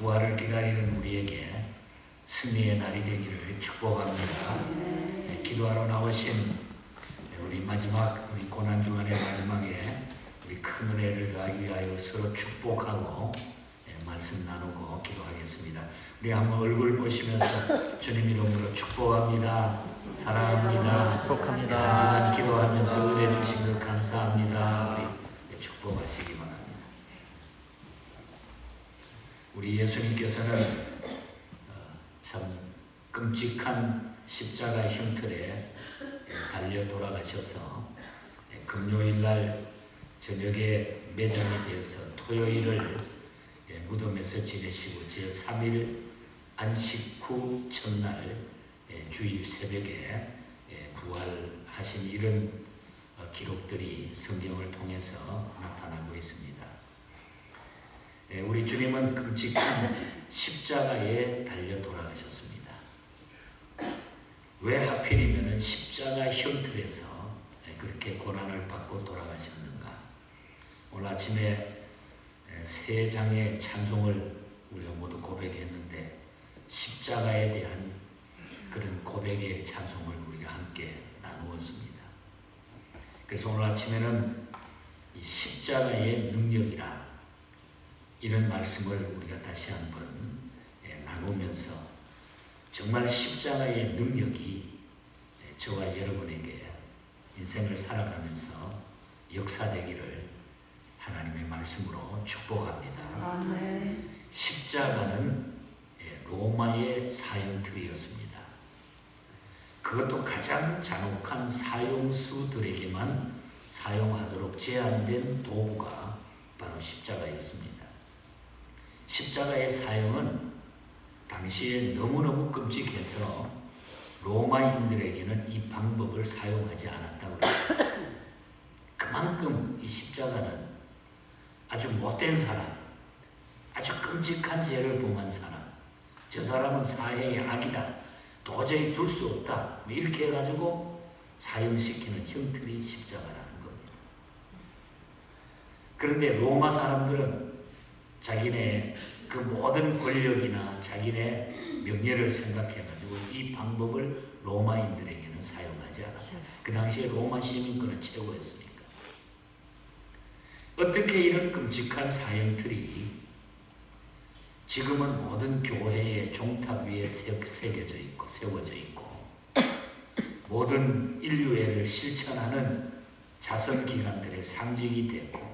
부활을 기다리는 우리에게 승리의 날이 되기를 축복합니다. 네, 기도하러 나오신 우리 마지막 우리 고난 주간의 마지막에 우리 큰 은혜를 더하기 위하여 서로 축복하고 네, 말씀 나누고 기도하겠습니다. 우리 한번 얼굴 보시면서 주님 이름으로 축복합니다. 사랑합니다. 축복합니다. 한 주간 기도하면서 은혜 주신 것 감사합니다. 네, 축복하시기 바랍니다. 우리 예수님께서는 어, 참 끔찍한 십자가 형틀에 달려 돌아가셔서 금요일 날 저녁에 매장이 되어서 토요일을 예, 무덤에서 지내시고 제 3일 안식 후 첫날 예, 주일 새벽에 예, 부활하신 이런 어, 기록들이 성경을 통해서 나타나고 있습니다. 예, 우리 주님은 끔찍한 십자가에 달려 돌아가셨습니다. 왜 하필이면 십자가 형틀에서 예, 그렇게 고난을 받고 돌아가셨는가? 오늘 아침에 예, 세 장의 찬송을 우리가 모두 고백했는데 십자가에 대한 그런 고백의 찬송을 우리가 함께 나누었습니다. 그래서 오늘 아침에는 이 십자가의 능력이라 이런 말씀을 우리가 다시 한번 예, 나누면서 정말 십자가의 능력이 예, 저와 여러분에게 인생을 살아가면서 역사되기를 하나님의 말씀으로 축복합니다. 아멘. 십자가는 예, 로마의 사형틀이었습니다. 그것도 가장 잔혹한 사용수들에게만 사용하도록 제한된 도구가 바로 십자가였습니다. 십자가의 사용은 당시에 너무너무 끔찍해서 로마인들에게는 이 방법을 사용하지 않았다고 그랬습니다. 그만큼 이 십자가는 아주 못된 사람, 아주 끔찍한 죄를 범한 사람, 저 사람은 사회의 악이다, 도저히 둘 수 없다, 뭐 이렇게 해가지고 사형시키는 형틀이 십자가라는 겁니다. 그런데 로마 사람들은 자기네 그 모든 권력이나 자기네 명예를 생각해가지고 이 방법을 로마인들에게는 사용하지 않았다. 그 당시에 로마 시민권은 최고였으니까. 어떻게 이런 끔찍한 사형틀이 지금은 모든 교회의 종탑 위에 새- 새겨져 있고 세워져 있고 모든 인류애를 실천하는 자선 기관들의 상징이 됐고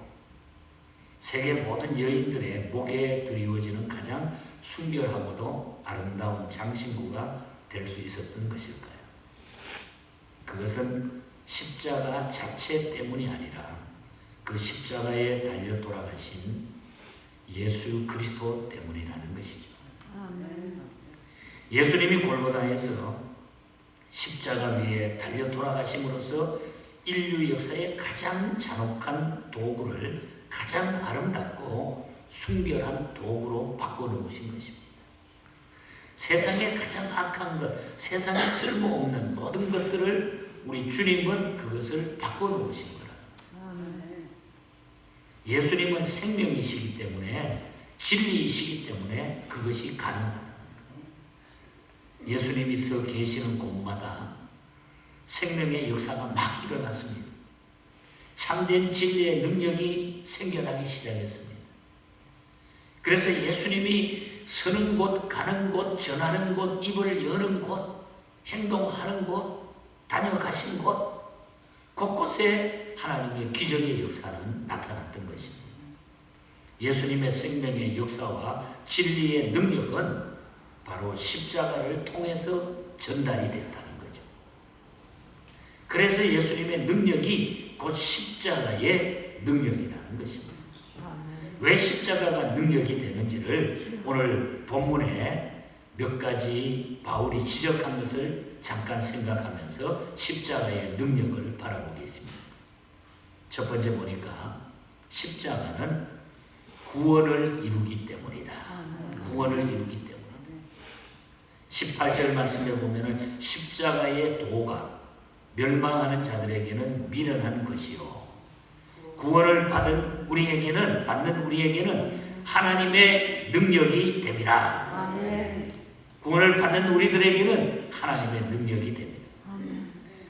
세계 모든 여인들의 목에 드리워지는 가장 순결하고도 아름다운 장신구가 될 수 있었던 것일까요? 그것은 십자가 자체 때문이 아니라 그 십자가에 달려 돌아가신 예수 그리스도 때문이라는 것이죠. 예수님이 골고다에서 십자가 위에 달려 돌아가심으로써 인류 역사의 가장 잔혹한 도구를 가장 아름답고 순결한 도구로 바꿔놓으신 것입니다. 세상의 가장 악한 것, 세상에 쓸모없는 모든 것들을 우리 주님은 그것을 바꿔놓으신 거라. 예수님은 생명이시기 때문에 진리이시기 때문에 그것이 가능하다. 예수님이 서 계시는 곳마다 생명의 역사가 막 일어났습니다. 참된 진리의 능력이 생겨나기 시작했습니다. 그래서 예수님이 서는 곳, 가는 곳, 전하는 곳, 입을 여는 곳, 행동하는 곳, 다녀가신 곳, 곳곳에 하나님의 기적의 역사는 나타났던 것입니다. 예수님의 생명의 역사와 진리의 능력은 바로 십자가를 통해서 전달이 됐다는 거죠. 그래서 예수님의 능력이 곧 십자가의 능력이라는 것입니다. 왜 십자가가 능력이 되는지를 오늘 본문에 몇 가지 바울이 지적한 것을 잠깐 생각하면서 십자가의 능력을 바라보겠습니다. 첫 번째 보니까 십자가는 구원을 이루기 때문이다. 구원을 이루기 때문이다. 18절 말씀에 보면은 십자가의 도가 멸망하는 자들에게는 미련한 것이요 구원을 받은 우리에게는 받는 우리에게는 하나님의 능력이 됨이라. 구원을 받는 우리들에게는 하나님의 능력이 됩니다.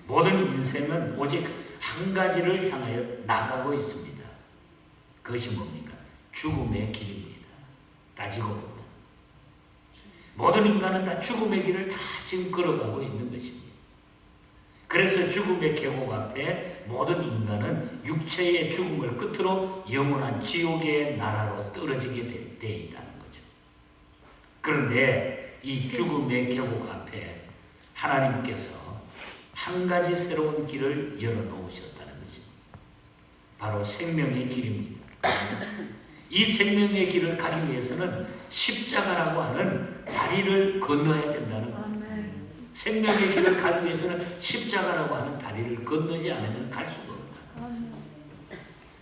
모든 인생은 오직 한 가지를 향하여 나가고 있습니다. 그것이 뭡니까? 죽음의 길입니다. 따지고 보면. 모든 인간은 다 죽음의 길을 다 지금 걸어가고 있는 것입니다. 그래서 죽음의 계곡 앞에 모든 인간은 육체의 죽음을 끝으로 영원한 지옥의 나라로 떨어지게 되- 돼 있다는 거죠. 그런데 이 죽음의 계곡 앞에 하나님께서 한 가지 새로운 길을 열어놓으셨다는 것입니다. 바로 생명의 길입니다. 이 생명의 길을 가기 위해서는 십자가라고 하는 다리를 건너야 된다는 거예요. 생명의 길을 가기 위해서는 십자가라고 하는 다리를 건너지 않으면 갈 수가 없다.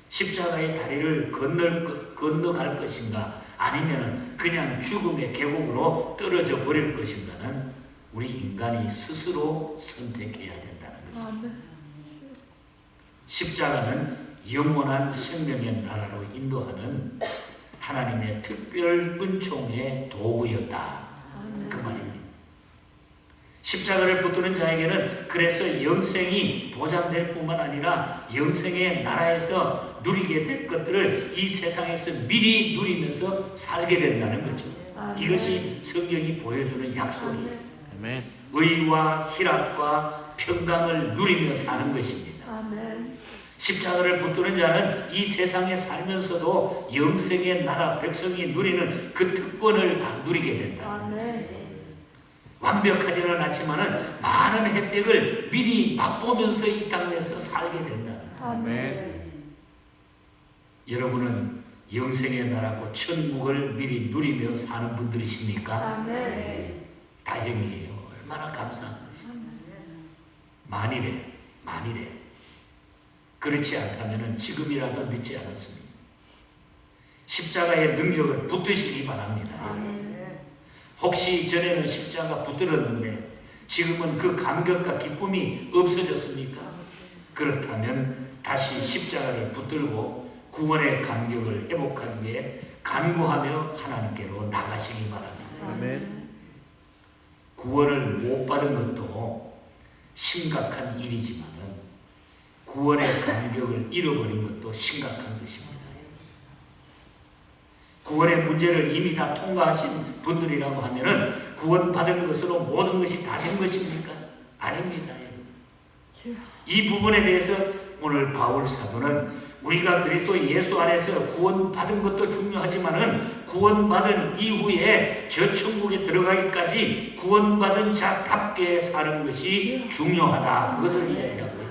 십자가의 다리를 건널, 것- 건너갈 것인가 아니면 그냥 죽음의 계곡으로 떨어져 버릴 것인가는 우리 인간이 스스로 선택해야 된다는 것입니다. 아멘. 십자가는 영원한 생명의 나라로 인도하는 하나님의 특별 은총의 도구였다. 그 말입니다. 십자가를 붙드는 자에게는 그래서 영생이 보장될 뿐만 아니라 영생의 나라에서 누리게 될 것들을 이 세상에서 미리 누리면서 살게 된다는 거죠. 아멘. 이것이 성경이 보여주는 약속이에요. 아멘. 의와 희락과 평강을 누리며 사는 것입니다. 아멘. 십자가를 붙드는 자는 이 세상에 살면서도 영생의 나라 백성이 누리는 그 특권을 다 누리게 된다. 아멘. 완벽하지는 않지만은 많은 혜택을 미리 맛보면서 이 땅에서 살게 된다. 아멘. 여러분은 영생의 나라고 천국을 미리 누리며 사는 분들이십니까? 아멘. 다행이에요. 얼마나 감사한 것입니다. 만일에 만일에 그렇지 않다면 지금이라도 늦지 않았습니다. 십자가의 능력을 붙드시기 바랍니다. 아멘. 혹시 전에는 십자가 붙들었는데 지금은 그 감격과 기쁨이 없어졌습니까? 그렇다면 다시 십자가를 붙들고 구원의 감격을 회복하기 위해 간구하며 하나님께로 나가시기 바랍니다. 아멘. 구원을 못 받은 것도 심각한 일이지만 구원의 감격을 잃어버린 것도 심각한 것입니다. 구원의 문제를 이미 다 통과하신 분들이라고 하면은 구원받은 것으로 모든 것이 다 된 것입니까? 아닙니다. 이 부분에 대해서 오늘 바울 사도는 우리가 그리스도 예수 안에서 구원받은 것도 중요하지만은 구원받은 이후에 저 천국에 들어가기까지 구원받은 자답게 사는 것이 중요하다. 그것을 이야기하고요.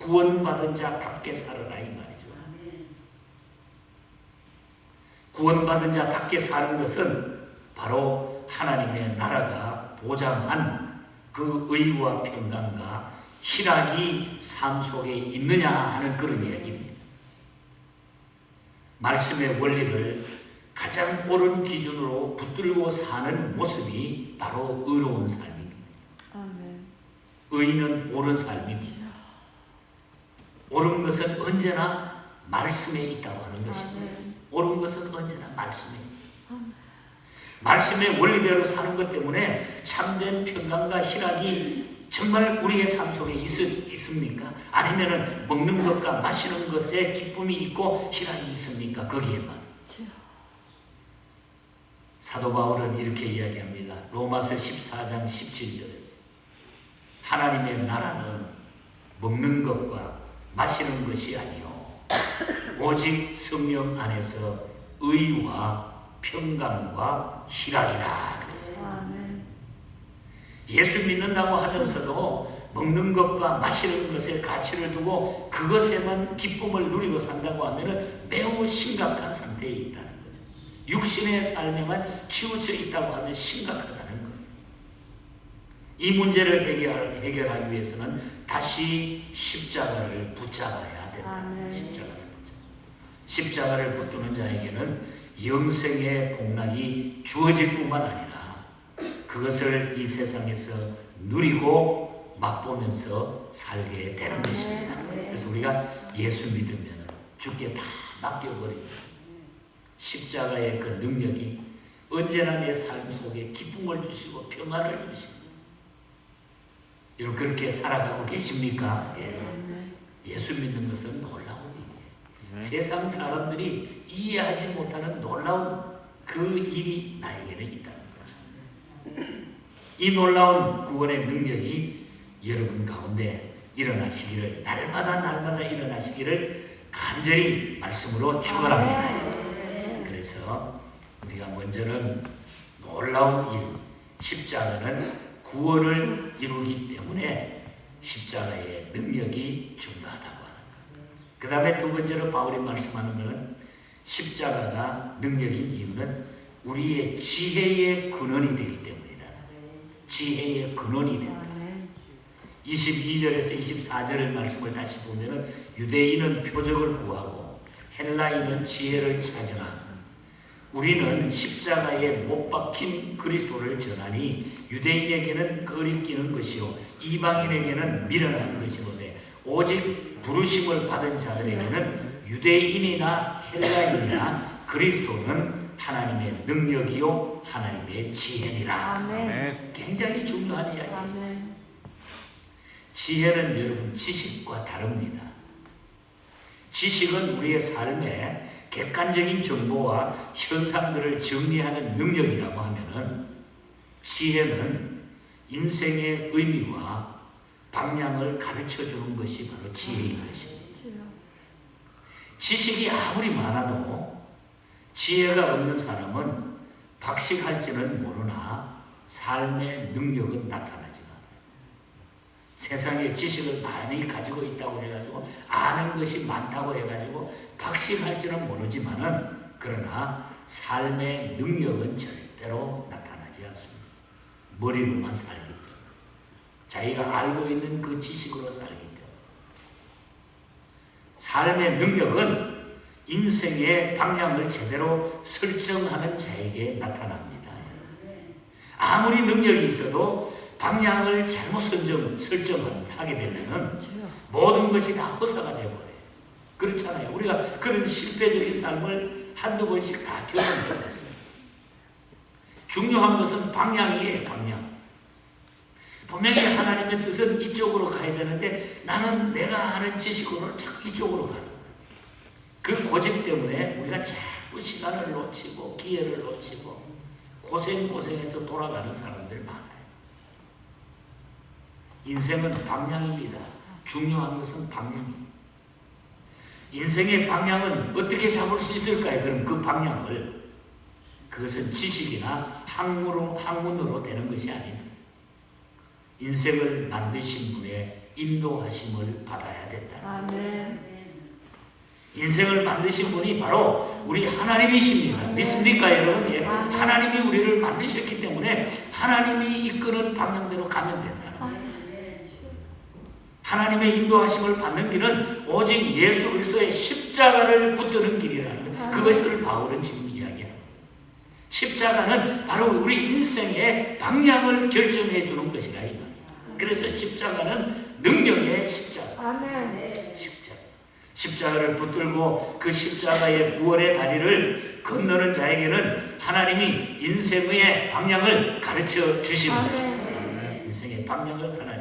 구원받은 자답게 살아라 이 말이죠. 구원받은 자답게 사는 것은 바로 하나님의 나라가 보장한 그 의와 평강과 희락이 삶 속에 있느냐 하는 그런 이야기입니다. 말씀의 원리를 가장 옳은 기준으로 붙들고 사는 모습이 바로 의로운 삶입니다. 아멘. 의는 옳은 삶입니다. 옳은 것은 언제나 말씀에 있다고 하는 것입니다. 아멘. 옳은 것은 언제나 말씀에. 아멘. 말씀의 원리대로 사는 것 때문에 참된 평강과 희락이 정말 우리의 삶 속에 있, 있습니까? 아니면은 먹는 것과 마시는 것에 기쁨이 있고 희락이 있습니까? 거기에만. 사도 바울은 이렇게 이야기합니다. 로마서 14장 17절에서 하나님의 나라는 먹는 것과 마시는 것이 아니요 오직 성령 안에서 의와 평강과 희락이라 그랬어요. 예수 믿는다고 하면서도 먹는 것과 마시는 것에 가치를 두고 그것에만 기쁨을 누리고 산다고 하면은 매우 심각한 상태에 있다는 거죠. 육신의 삶에만 치우쳐 있다고 하면 심각하다는 거예요. 이 문제를 해결, 해결하기 위해서는 다시 십자가를 붙잡아야 아멘. 십자가를 붙잡아. 십자가를 붙드는 자에게는 영생의 복락이 주어질 뿐만 아니라 그것을 이 세상에서 누리고 맛보면서 살게 되는 것입니다. 그래서 우리가 예수 믿으면 주께 다 맡겨버리고 십자가의 그 능력이 언제나 내 삶 속에 기쁨을 주시고 평안을 주시고 여러분 그렇게 살아가고 계십니까? 예. 예수 믿는 것은 놀라운 일이에요. 세상 사람들이 이해하지 못하는 놀라운 그 일이 나에게는 있다는 거죠. 이 놀라운 구원의 능력이 여러분 가운데 일어나시기를 날마다 날마다 일어나시기를 간절히 말씀으로 축원합니다. 그래서 우리가 먼저는 놀라운 일 십자가는 구원을 이루기 때문에 십자가의 능력이 중요하다고 하는. 그 다음에 두 번째로 바울이 말씀하는 것은 십자가가 능력인 이유는 우리의 지혜의 근원이 되기 때문이라는 거예요. 지혜의 근원이 된다. 아멘. 22절에서 24절의 말씀을 다시 보면은 유대인은 표적을 구하고 헬라인은 지혜를 찾으나 우리는 십자가에 못 박힌 그리스도를 전하니 유대인에게는 거리끼는 것이요 이방인에게는 미련한 것이로되 오직 부르심을 받은 자들에게는 유대인이나 헬라인이나 그리스도는 하나님의 능력이요 하나님의 지혜니라. 아멘. 굉장히 중요한 이야기예요. 아멘. 지혜는 여러분 지식과 다릅니다. 지식은 우리의 삶에 객관적인 정보와 현상들을 정리하는 능력이라고 하면은 지혜는 인생의 의미와 방향을 가르쳐 주는 것이 바로 지혜인 것입니다. 지식이 아무리 많아도 지혜가 없는 사람은 박식할지는 모르나 삶의 능력은 나타나지 않아요. 세상에 지식을 많이 가지고 있다고 해가지고 아는 것이 많다고 해가지고 박식할지는 모르지만은 그러나 삶의 능력은 절대로 나타나지 않습니다. 머리로만 살기 때문에 자기가 알고 있는 그 지식으로 살기 때문에 삶의 능력은 인생의 방향을 제대로 설정하는 자에게 나타납니다. 아무리 능력이 있어도 방향을 잘못 설정, 설정하게 주여. 모든 것이 다 허사가 되어버려요. 그렇잖아요. 우리가 그런 실패적인 삶을 한두 번씩 다 경험해봤어요. 중요한 것은 방향이에요, 방향. 분명히 하나님의 뜻은 이쪽으로 가야 되는데 나는 내가 아는 지식으로 자꾸 이쪽으로 거예요. 그 고집 때문에 우리가 자꾸 시간을 놓치고 기회를 놓치고 고생고생해서 돌아가는 사람들 많아요. 인생은 방향입니다. 중요한 것은 방향이에요. 인생의 방향은 어떻게 잡을 수 있을까요? 그럼 그 방향을 그것은 지식이나 학문으로, 학문으로 되는 것이 아닙니다. 인생을 만드신 분의 인도하심을 받아야 된다. 아멘. 인생을 만드신 분이 바로 우리 하나님이십니다. 믿습니까, 여러분? 예. 아멘. 하나님이 우리를 만드셨기 때문에 하나님이 이끄는 방향대로 가면. 주여. 하나님의 인도하심을 받는 길은 오직 예수 그리스도의 십자가를 붙드는 길이라는. 아멘. 그것을 바울은 지금 이야기합니다. 십자가는 바로 우리 인생의 방향을 결정해 주는 것이라 이 말이에요. 그래서 십자가는 능력의 십자가. 아멘. 십자가. 십자가를 붙들고 그 십자가의 구원의 다리를 건너는 자에게는 하나님이 인생의 방향을 가르쳐 주시는 것입니다. 인생의 방향을 하나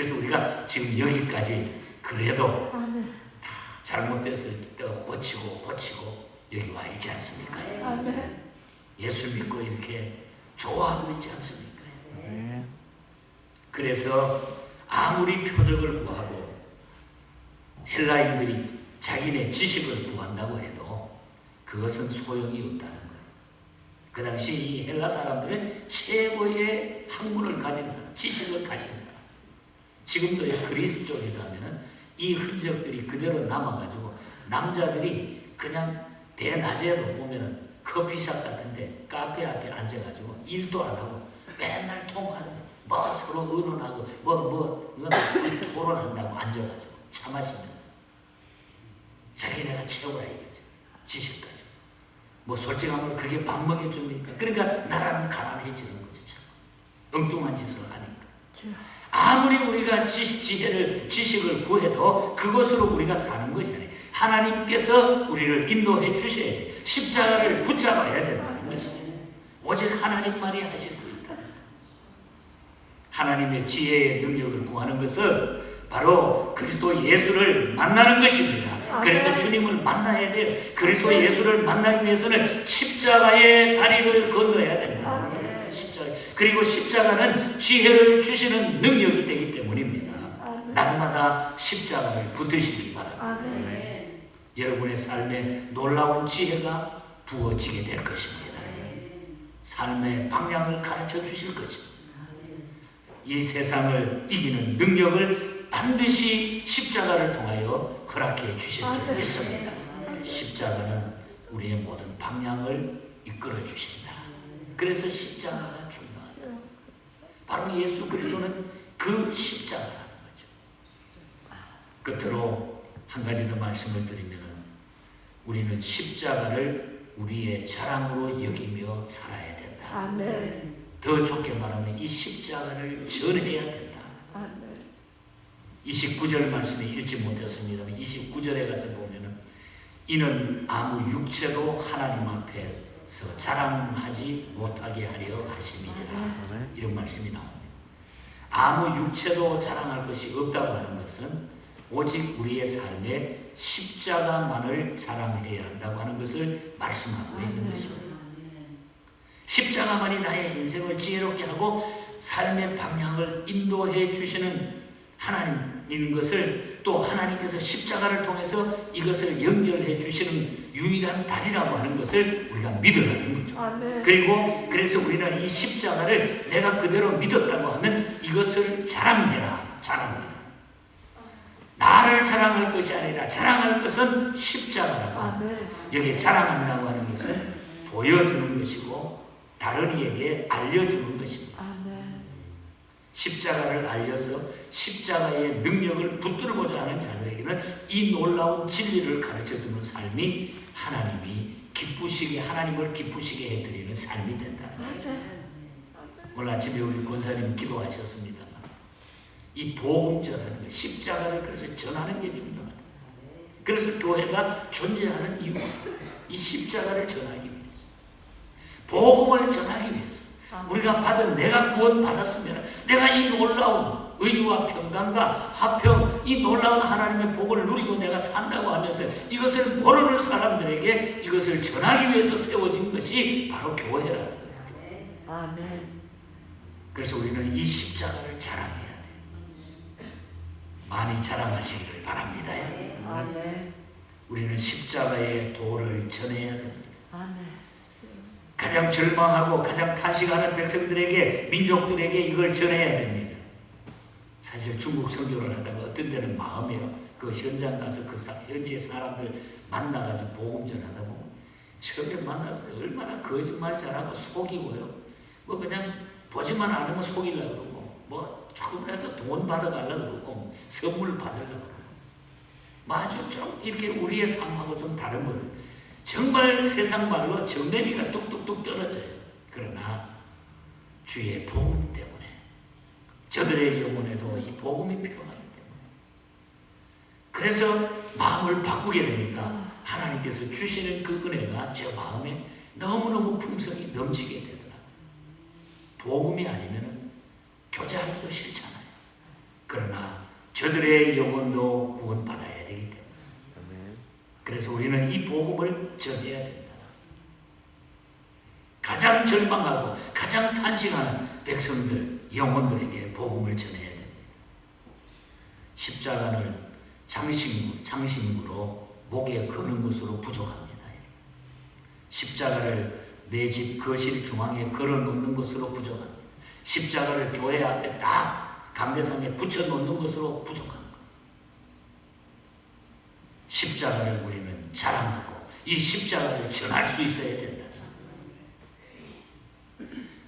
그래서 우리가 지금 여기까지 그래도 아멘. 잘못됐을 때 고치고 고치고 여기 와 있지 않습니까? 아멘. 예수 믿고 이렇게 좋아하고 있지 않습니까? 그래서 아무리 표적을 구하고 헬라인들이 자기네 지식을 구한다고 해도 그것은 소용이 없다는 거예요. 그 당시 이 헬라 사람들은 최고의 학문을 가진 사람, 지식을 가진 사람. 지금도 이 그리스 쪽에 가면은 이 흔적들이 그대로 남아가지고 남자들이 그냥 대낮에도 보면은 커피숍 같은데 카페 앞에 앉아가지고 일도 안 하고 맨날 통화하는 뭐 서로 의논하고 뭐뭐 이건 토론한다고 앉아가지고 차 마시면서 자기네가 채워라 이거죠. 지식 가지고 뭐 솔직한 걸 그게 밥 먹여줍니까? 그러니까 나라는 가난해지는 거죠 참. 엉뚱한 짓을 하니까. 아무리 우리가 지, 지혜를 지식을 구해도 그것으로 우리가 사는 것이 아니에요. 하나님께서 우리를 인도해 주셔야 돼. 십자가를 붙잡아야 된다는 것이죠. 오직 하나님만이 하실 수 있다. 하나님의 지혜의 능력을 구하는 것은 바로 그리스도 예수를 만나는 것입니다. 그래서 주님을 만나야 돼요. 그리스도 예수를 만나기 위해서는 십자가의 다리를 건너야 된다. 그리고 십자가는 지혜를 주시는 능력이 되기 때문입니다. 날마다 십자가를 붙으시기 바랍니다. 아멘. 여러분의 삶에 놀라운 지혜가 부어지게 될 것입니다. 삶의 방향을 가르쳐 주실 것입니다. 이 세상을 이기는 능력을 반드시 십자가를 통하여 허락해 주실 줄 믿습니다. 십자가는 우리의 모든 방향을 이끌어 주신다. 그래서 십자가가 중요하다. 바로 예수 그리스도는 그 십자가라는 거죠. 끝으로 한 가지 더 말씀을 드리면 우리는 십자가를 우리의 자랑으로 여기며 살아야 된다. 아멘. 더 좋게 말하면 이 십자가를 전해야 된다. 아멘. 29절 말씀에 읽지 못했습니다. 29절에 가서 보면은 이는 아무 육체도 하나님 앞에 서 자랑하지 못하게 하려 하심이니라. 이런 말씀이 나옵니다. 아무 육체도 자랑할 것이 없다고 하는 것은 오직 우리의 삶에 십자가만을 자랑해야 한다고 하는 것을 말씀하고 있는 것입니다. 십자가만이 나의 인생을 지혜롭게 하고 삶의 방향을 인도해 주시는 하나님인 것을 또 하나님께서 십자가를 통해서 이것을 연결해 주시는 유일한 다리라고 하는 것을 우리가 믿으라는 거죠. 아멘. 그리고 그래서 우리는 이 십자가를 내가 그대로 믿었다고 하면 이것을 자랑해라. 자랑해라. 나를 자랑할 것이 아니라 자랑할 것은 십자가라고 합니다. 아멘. 여기 자랑한다고 하는 것은 보여주는 것이고 다른 이에게 알려주는 것입니다. 아멘. 십자가를 알려서 십자가의 능력을 붙들고자 하는 자들에게는 이 놀라운 진리를 가르쳐주는 삶이 하나님이 기쁘시게 하나님을 기쁘시게 해드리는 삶이 된다는 거죠. 오늘 아침에 우리 권사님 기도하셨습니다만 이 복음 전하는 것, 십자가를 그래서 전하는 게 중요하다. 그래서 교회가 존재하는 이유가 이 십자가를 전하기 위해서 복음을 전하기 위해서 우리가 받은 내가 구원 받았으면 내가 이 놀라운 의와 평강과 화평 이 놀라운 하나님의 복을 누리고 내가 산다고 하면서 이것을 모르는 사람들에게 이것을 전하기 위해서 세워진 것이 바로 교회라는 거예요. 아멘. 그래서 우리는 이 십자가를 자랑해야 돼. 많이 자랑하시기를 바랍니다. 아멘. 우리는 십자가의 도를 전해야 됩니다. 아멘. 가장 절망하고 가장 탄식하는 백성들에게 민족들에게 이걸 전해야 됩니다. 사실 중국 선교를 하다가 어떤 데는 마음이요. 그 현장 가서 그 사, 현지의 사람들 만나가지고 복음 전하다 보면 처음에 만나서 얼마나 거짓말 잘하고 속이고요. 뭐 그냥 보지만 않으면 속이려고 그러고 뭐 조금이라도 돈 받아가려고 그러고 선물 받으려고 그러고 뭐 아주 좀 이렇게 우리의 삶하고 좀 다른 거예요. 정말 세상 말로 정내미가 뚝뚝뚝 떨어져요. 그러나 주의 복음 때문에 저들의 영혼에도 이 복음이 필요하기 때문에 그래서 마음을 바꾸게 되니까 하나님께서 주시는 그 은혜가 제 마음에 너무너무 풍성히 넘치게 되더라. 복음이 아니면 교제하기도 싫잖아요. 그러나 저들의 영혼도 때문에 그래서 우리는 이 복음을 전해야 된다. 가장 절망하고 가장 탄식하는 백성들, 영혼들에게 복음을 전해야 됩니다. 십자가를 장신구, 장신구로 목에 거는 것으로 부족합니다. 십자가를 내 집 거실 중앙에 걸어 놓는 것으로 부족합니다. 십자가를 교회 앞에 딱 강대상에 붙여 놓는 것으로 부족합니다. 십자가를 우리는 자랑하고 이 십자가를 전할 수 있어야 된다.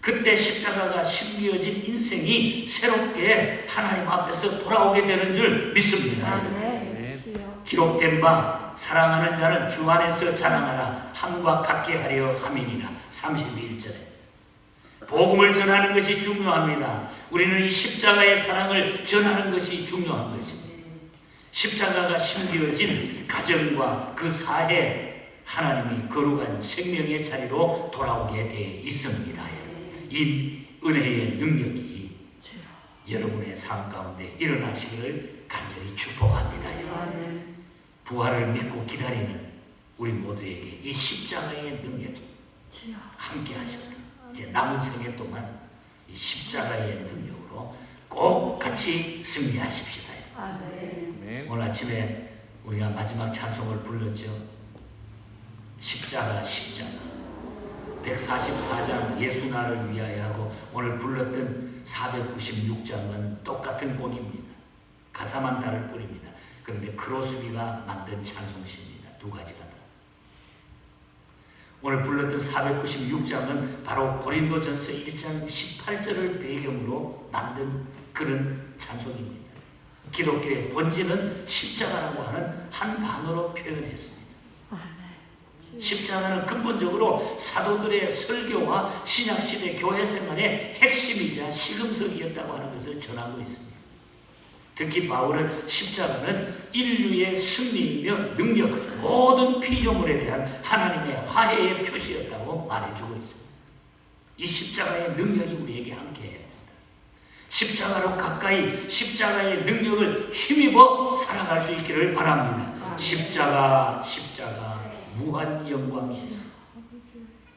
그때 십자가가 심겨진 인생이 새롭게 하나님 앞에서 돌아오게 되는 줄 믿습니다. 아멘. 주여. 기록된 바 사랑하는 자는 주 안에서 자랑하라 함과 같게 하려 함이니라 31절에 복음을 전하는 것이 중요합니다. 우리는 이 십자가의 사랑을 전하는 것이 중요한 것입니다. 십자가가 심겨진 가정과 그 사회 하나님이 거룩한 생명의 자리로 돌아오게 돼 있습니다. 이 은혜의 능력이 여러분의 삶 가운데 일어나시기를 간절히 축복합니다. 부활을 믿고 기다리는 우리 모두에게 이 십자가의 능력이. 함께 하셔서 이제 남은 생애 동안 이 십자가의 능력으로 꼭 같이 승리하십시다. 아멘. 아멘. 오늘 아침에 우리가 마지막 찬송을 불렀죠. 십자가 십자가 144장 예수 나를 위하여 하고 오늘 불렀던 496장은 똑같은 곡입니다. 가사만 다를 뿐입니다. 그런데 크로스비가 만든 찬송시입니다. 두 가지가 다. 오늘 불렀던 496장은 바로 고린도전서 1장 18절을 배경으로 만든 그런 찬송입니다. 기독교의 본질은 십자가라고 하는 한 단어로 표현했습니다. 십자가는 근본적으로 사도들의 설교와 신약시대 교회 생활의 핵심이자 시금석이었다고 하는 것을 전하고 있습니다. 특히 바울은 십자가는 인류의 승리이며 능력, 모든 피조물에 대한 하나님의 화해의 표시였다고 말해주고 있습니다. 이 십자가의 능력이 우리에게 함께해야 된다. 십자가로 가까이 십자가의 능력을 힘입어 살아갈 수 있기를 바랍니다. 십자가, 십자가, 무한 영광이 있어.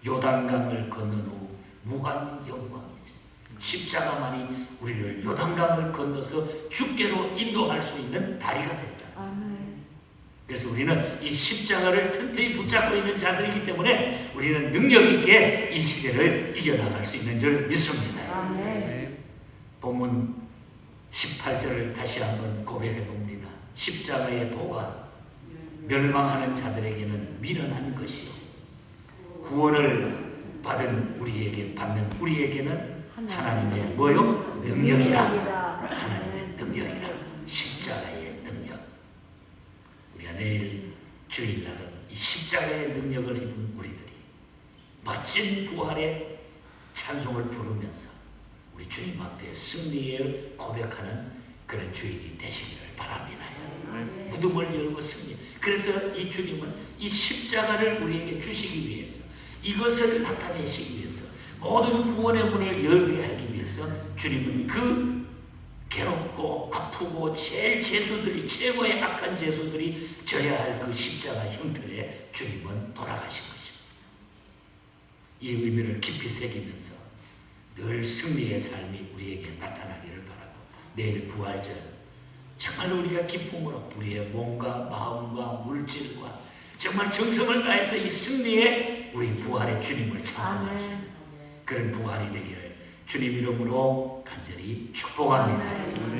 요단강을 건넌 후 무한 영광이 있어. 십자가만이 우리를 요단강을 건너서 죽게로 인도할 수 있는 다리가 됐다. 아멘. 그래서 우리는 이 십자가를 튼튼히 붙잡고 있는 자들이기 때문에 우리는 능력 있게 이 시대를 이겨나갈 수 있는 줄 믿습니다. 본문 18절을 다시 한번 고백해 봅니다. 십자가의 도가 멸망하는 자들에게는 미련한 것이요. 구원을 받은 우리에게 받는 우리에게는 하나님의 뭐요? 능력이라. 하나님의 능력이라. 십자가의 능력. 우리가 내일 주일날은 이 십자가의 능력을 입은 우리들이 멋진 부활의 찬송을 부르면서 우리 주님 앞에 승리를 고백하는 그런 주일이 되시기를 바랍니다. 무덤을 열고 승리. 그래서 이 주님은 이 십자가를 우리에게 주시기 위해서 이것을 나타내시기 위해서 모든 구원의 문을 열게 하기 위해서 주님은 그 괴롭고 아프고 제일 죄수들이 최고의 악한 죄수들이 져야 할 그 십자가 형틀에 주님은 돌아가신 것입니다. 이 의미를 깊이 새기면서 늘 승리의 삶이 우리에게 나타나기를 바라고 내일 부활절 정말로 우리가 기쁨으로 우리의 몸과 마음과 물질과 정말 정성을 다해서 이 승리의 우리 부활의 주님을 찬송할 수 있는 아멘. 그런 부활이 되기를 주님 이름으로 간절히 축복합니다.